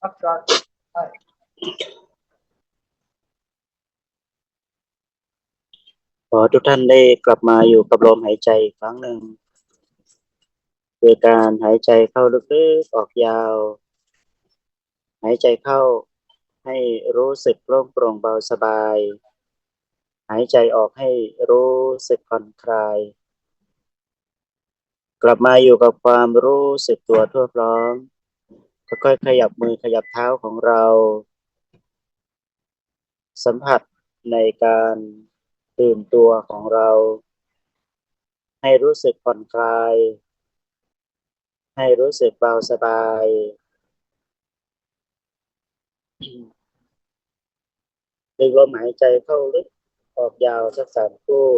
พักก่อนใช่ขอทุกท่านได้กลับมาอยู่กับลมหายใจอีกครั้งหนึ่งโดยการหายใจเข้าลึกๆออกยาว หายใจเข้าให้รู้สึกโล่งโปร่งเบาสบาย หายใจออกให้รู้สึกผ่อนคลาย กลับมาอยู่กับความรู้สึกตัวทั่วพร้อม ค่อยๆขยับมือขยับเท้าของเรา สัมผัสในการตื่นตัวของเรา ให้รู้สึกผ่อนคลาย ให้รู้สึกเบาสบาย ดึงลมหายใจเข้าลึกออกยาวสักสามคู่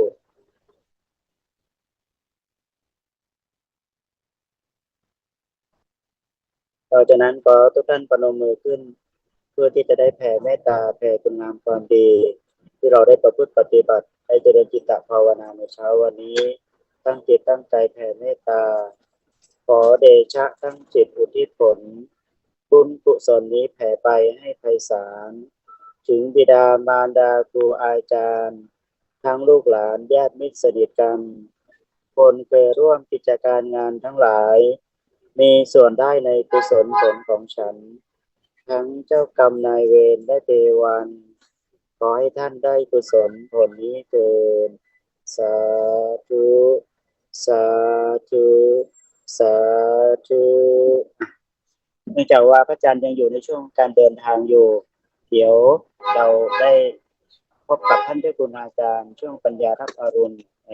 ต่อจากนั้นก็ทุกท่านประนมมือขึ้น เพื่อที่จะได้แผ่เมตตาแผ่คุณงามความดี ที่เราได้ประพฤติปฏิบัติให้เจริญจิตตภาวนาในเช้าวันนี้ ตั้งจิตตั้งใจแผ่เมตตา ขอเดชะตั้งจิตอุทิศผลบุญกุศลนี้แผ่ไปให้ไพศาลถึงบิดามารดาครูอาจารย์ทั้งลูกหลานญาติมิตรสนิทกัน คนเคยร่วมกิจการงานทั้งหลาย มีส่วนได้ในกุศลผลของฉัน ทั้งเจ้ากรรมนายเวรและเทวัน ขอให้ท่านได้กุศลผลนี้เกินสาธุ สาธุ สาธุเนื่องจากว่าพระอาจารย์ยังอยู่ในช่วงการเดินทางอยู่ เดี๋ยวเราได้พบกับท่านเจ้าคุณอาจารย์ช่วงปัญญาทัพอรุณใน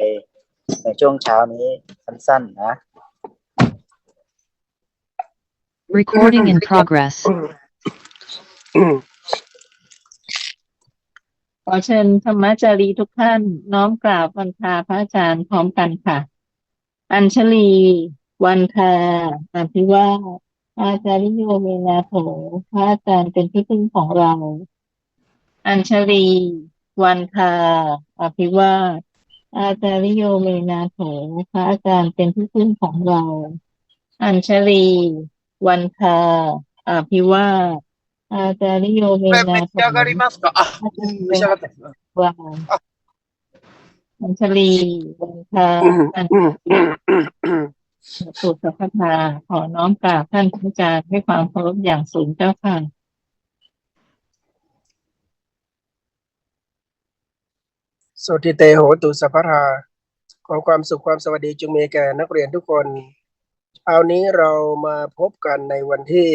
ในช่วงเช้านี้สั้นๆนะ Recording in progress. ขอเชิญธรรมจารีทุกท่านน้อมกราบวันทาพระอาจารย์พร้อมกันค่ะ อัญชลี วันทาอภิวาสอาจาริโยเมนาโถพระอาจารย์เป็นที่พึ่งของเรา อัญชลี วันทาอภิวาสอาจาริโยเมนาโถพระอาจารย์เป็นที่พึ่งของเรา อัญชลี วันทาอภิวาสอาจาริโยเม これ召 นา し โถ 上がりますかあ、召し上がってます。 ว่าอัญชลีวันทาอัญสุสัพพาขอน้อมกราบท่านพระอาจารย์ด้วยความเคารพอย่างสูงเจ้าค่ะ สุติเตโหตุสัพพทาขอความสุขความสวัสดีจงมีแก่นักเรียนทุกคน เช้านี้เรามาพบกันในวันที่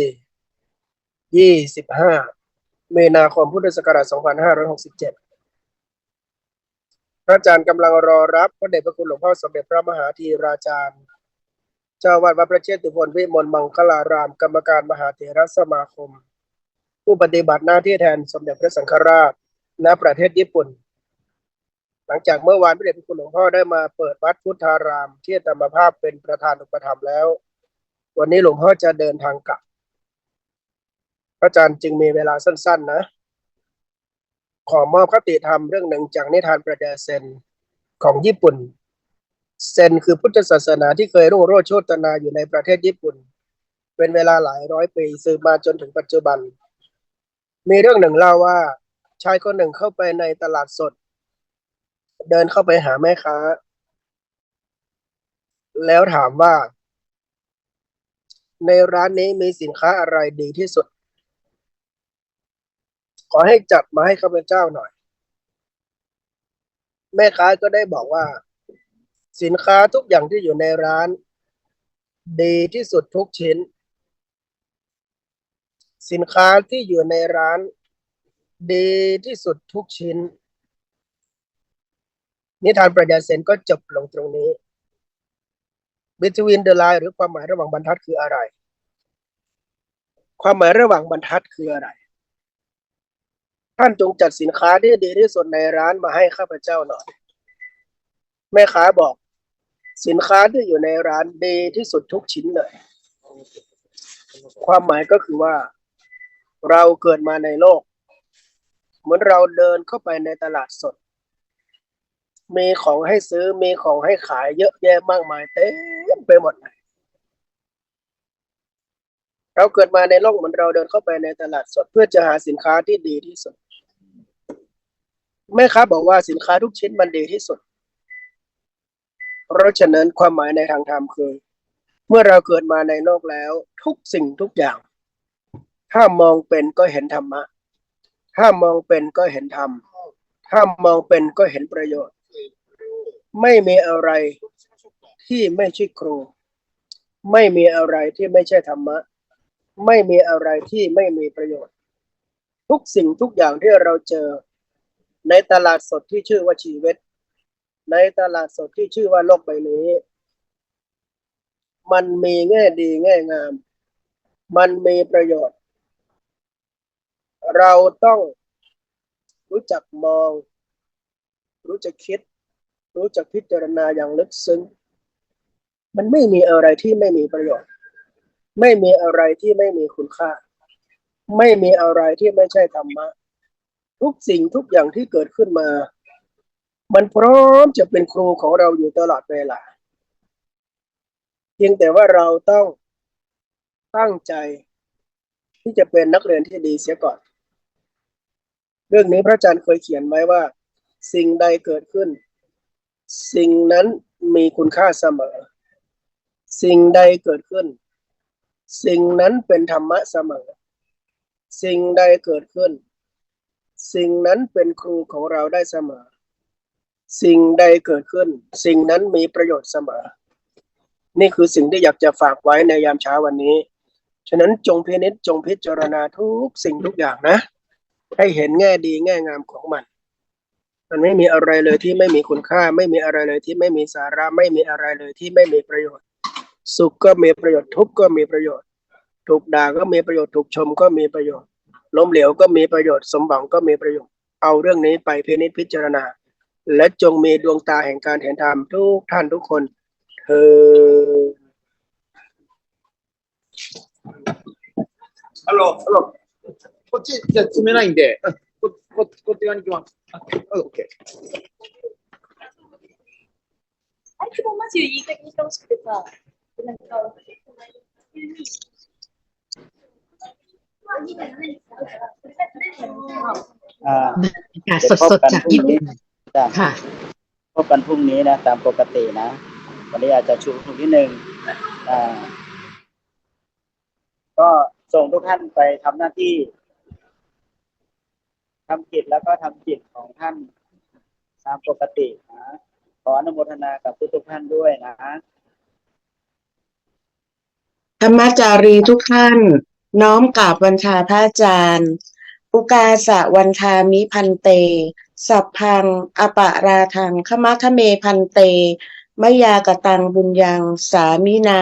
25มีนาคมพุทธศักราช 2567 พระอาจารย์กำลังรอรับพระเดชพระคุณหลวงพ่อสมเด็จพระมหาธีราจารย์ เจ้าอาวาดวัดพระเชตุพนวิมลมังคลาราม กรรมการมหาเถรสมาคม ผู้ปฏิบัติหน้าที่แทนสมเด็จพระสังฆราช ณ ประเทศญี่ปุ่น หลังจากเมื่อวานพระเดชพระคุณหลวงพ่อได้มาเปิดวัดพุทธาราม ที่ธรรมภาพเป็นประธานอุปถัมแล้ว วันนี้หลวงพ่อจะเดินทางกลับ พระอาจารย์จึงมีเวลาสั้น ๆ นะ ขอมอบคติธรรมเรื่องหนึ่งจากนิทานประเดเซนของญี่ปุ่น เซนคือพุทธศาสนาที่เคยรุ่งโรจน์โชตนาอยู่ในประเทศญี่ปุ่น เป็นเวลาหลายร้อยปีสืบมาจนถึงปัจจุบัน มีเรื่องหนึ่งเล่าว่าชายคนหนึ่งเข้าไปในตลาดสด เดินเข้าไปหาแม่ค้า แล้วถามว่า ในร้านนี้มีสินค้าอะไรดีที่สุด ขอให้จัดมาให้ข้าพเจ้าหน่อย แม่ค้าก็ได้บอกว่า สินค้าทุกอย่างที่อยู่ในร้าน ดีที่สุดทุกชิ้น สินค้าที่อยู่ในร้าน ดีที่สุดทุกชิ้น นิทานปรัชญาเซนก็จบลงตรงนี้ between the line หรือความหมายระหว่างบรรทัดคืออะไร ความหมายระหว่างบรรทัดคืออะไร ท่านจงจัดสินค้าที่ดีที่สุดในร้านมาให้ข้าพเจ้าหน่อย แม่ค้าบอก สินค้าที่อยู่ในร้านดีที่สุดทุกชิ้นเลย ความหมายก็คือว่า เราเกิดมาในโลก เหมือนเราเดินเข้าไปในตลาดสด มีของให้ซื้อมีของให้ขายเยอะแยะมากมายเต็มไปหมดเราเกิดมาในโลกเหมือนเราเดินเข้าไปในตลาดสดเพื่อจะหาสินค้าที่ดีที่สุดแม่ค้าบอกว่าสินค้าทุกชิ้นมันดีที่สุด เพราะฉะนั้นความหมายในทางธรรมคือ เมื่อเราเกิดมาในโลกแล้ว ทุกสิ่งทุกอย่าง ถ้ามองเป็นก็เห็นธรรมะ ถ้ามองเป็นก็เห็นธรรม ถ้ามองเป็นก็เห็นประโยชน์ ไม่มีอะไรที่ไม่ใช่ครู ไม่มีอะไรที่ไม่ใช่ธรรมะ ไม่มีอะไรที่ไม่มีประโยชน์ ทุกสิ่งทุกอย่างที่เราเจอ ในตลาดสดที่ชื่อว่าชีวิต ในตลาดสดที่ชื่อว่าโลกใบนี้ มันมีแง่ดีแง่งาม มันมีประโยชน์ เราต้องรู้จักมอง รู้จักคิด รู้จักพิจารณาอย่างลึกซึ้ง มันไม่มีอะไรที่ไม่มีประโยชน์ ไม่มีอะไรที่ไม่มีคุณค่า ไม่มีอะไรที่ไม่ใช่ธรรมะ ทุกสิ่งทุกอย่างที่เกิดขึ้นมา มันพร้อมจะเป็นครูของเราอยู่ตลอดเวลา เพียงแต่ว่าเราต้องตั้งใจที่จะเป็นนักเรียนที่ดีเสียก่อน เรื่องนี้พระอาจารย์เคยเขียนไว้ว่า สิ่งใดเกิดขึ้น สิ่งนั้นมีคุณค่าเสมอ สิ่งใดเกิดขึ้น สิ่งนั้นเป็นธรรมะเสมอ สิ่งใดเกิดขึ้น สิ่งนั้นเป็นครูของเราได้เสมอ สิ่งใดเกิดขึ้น สิ่งนั้นมีประโยชน์เสมอ นี่คือสิ่งที่อยากจะฝากไว้ในยามเช้าวันนี้ ฉะนั้นจงพินิจจงพิจารณาทุกสิ่งทุกอย่างนะ ให้เห็นแง่ดีแง่งามของมัน มันไม่มีอะไรเลยที่ไม่มีคุณค่า ไม่มีอะไรเลยที่ไม่มีสาระ ไม่มีอะไรเลยที่ไม่มีประโยชน์ สุขก็มีประโยชน์ทุกข์ก็มีประโยชน์ ถูกด่าก็มีประโยชน์ถูกชมก็มีประโยชน์ ล้มเหลวก็มีประโยชน์ สมหวังก็มีประโยชน์ เอาเรื่องนี้ไปพินิจพิจารณา และจงมีดวงตาแห่งการเห็นธรรมทุกท่านทุกคนเธอ ฮัลโหลฮัลโหลこっちじゃ詰めないんで、うん everyone you want. Oh, okay. Acho bom, mas eu ia que estamos escutando. ค่ะสดๆจากญี่ปุ่นค่ะพบกันพรุ่งนี้นะ ตามปกตินะ วันนี้อาจจะชุมนุมนิดนึงอ่าก็ส่งทุกท่านไปทำหน้าที่ ทำกิจแล้วก็ทำจิตของท่านตามปกตินะขออนุโมทนากับทุกๆท่านด้วยนะธรรมจารีทุกท่าน น้อมกราบวันชาพระอาจารย์ อุกาสะวันทามิพันเต สัพพัง อปะราทังขมะทเมพันเตมยากตังบุญยังสามินา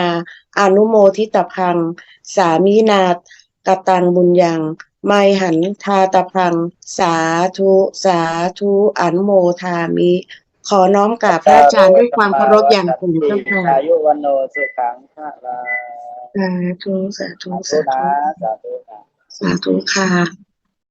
อนุโมทิตพัง สามินากตังบุญยัง ไมหันทาตพัง สาธุ สาธุอนุโมทามิ ขอน้อมกราบพระอาจารย์ด้วยความเคารพอย่างสูงเจ้าค่ะอายุวันโนสุขังพระลาสาธุสาธุสาธุสานะธุสาธุนะสาธุค่ะ